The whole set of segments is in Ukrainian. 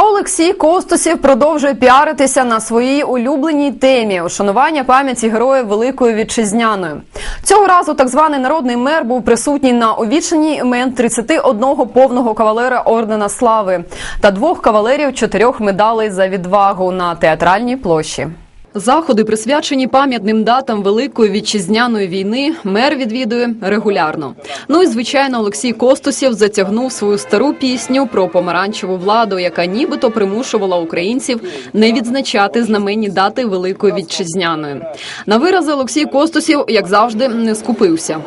А Олексій Костусів продовжує піаритися на своїй улюбленій темі ушанування пам'яті героїв Великої Вітчизняної. Цього разу так званий народний мер був присутній на увіченні імен 31 повного кавалера ордена слави та двох кавалерів чотирьох медалей за відвагу на театральній площі. Заходи, присвячені пам'ятним датам Великої вітчизняної війни, мер відвідує регулярно. Ну і звичайно, Олексій Костусів затягнув свою стару пісню про помаранчеву владу, яка нібито примушувала українців не відзначати знаменні дати Великої вітчизняної. На вирази Олексій Костусів, як завжди, не скупився.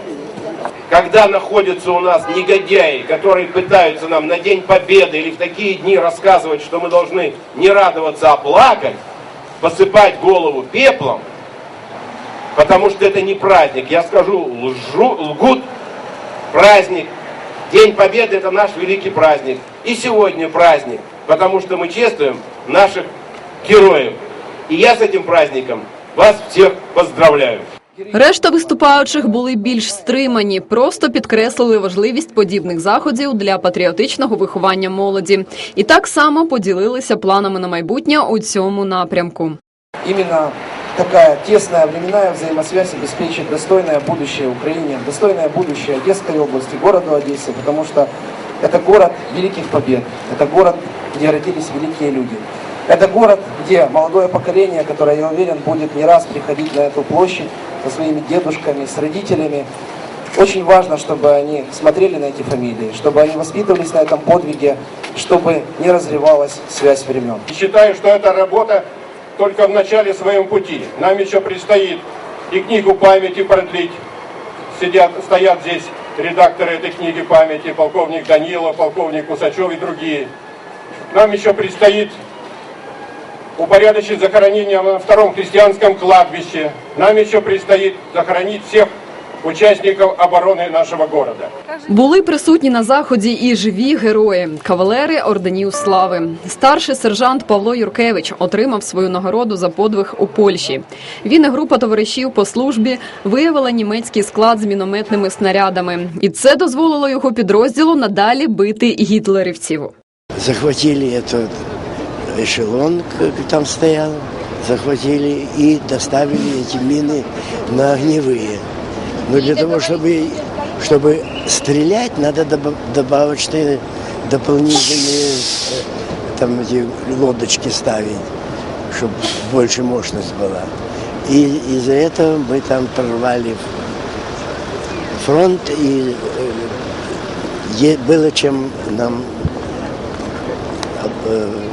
Когда находятся у нас негодяи, которые пытаются нам на День Победы или в такие дни рассказывать, что мы должны не радоваться, а плакать, посыпать голову пеплом, потому что это не праздник. Я скажу, лжу, лгут праздник. День Победы это наш великий праздник. И сегодня праздник, потому что мы чествуем наших героев. И я с этим праздником вас всех поздравляю. Решта виступаючих були більш стримані, просто підкреслили важливість подібних заходів для патріотичного виховання молоді, і так само поділилися планами на майбутнє у цьому напрямку. Именно такая тесная временная взаимосвязь обеспечит достойное будущее Украине, достойное будущее Одесской области, городу Одессе, потому что это город великих побед, это город, где родились великие люди. Это город, где молодое поколение, которое, я уверен, будет не раз приходить на эту площадь со своими дедушками, с родителями. Очень важно, чтобы они смотрели на эти фамилии, чтобы они воспитывались на этом подвиге, чтобы не разрывалась связь времен. Считаю, что эта работа только в начале своем пути. Нам еще предстоит и книгу памяти продлить. Сидят, стоят здесь редакторы этой книги памяти, полковник Данилов, полковник Усачев и другие. Нам еще предстоит упорядочить захоронение на втором христианском кладбище. Нам еще предстоит захоронить всех участников обороны нашего города. Були присутні на заході і живі герої, кавалери орденів слави. Старший сержант Павло Юркевич отримав свою нагороду за подвиг у Польщі. Він і група товаришів по службі виявила німецький склад з мінометними снарядами, і це дозволило його підрозділу надалі бити гітлерівців. захватили этот эшелон, там стоял, захватили и доставили эти мины на огневые. Но для того, чтобы, чтобы стрелять, надо добав- добавочные дополнительные э, там эти лодочки ставить, чтобы больше мощность была. И из-за этого мы там прорвали фронт, и э, было чем нам э.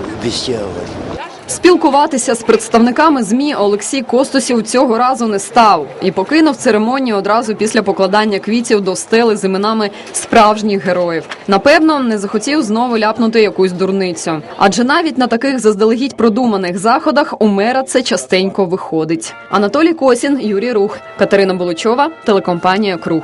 Спілкуватися з представниками змі Олексій Костусів цього разу не став і покинув церемонію одразу після покладання квітів до стели з іменами справжніх героїв. Напевно, не захотів знову ляпнути якусь дурницю, адже навіть на таких заздалегідь продуманих заходах у мера це частенько виходить. Анатолій Косін, Юрій Рух, Катерина Булучова, телекомпанія Круг.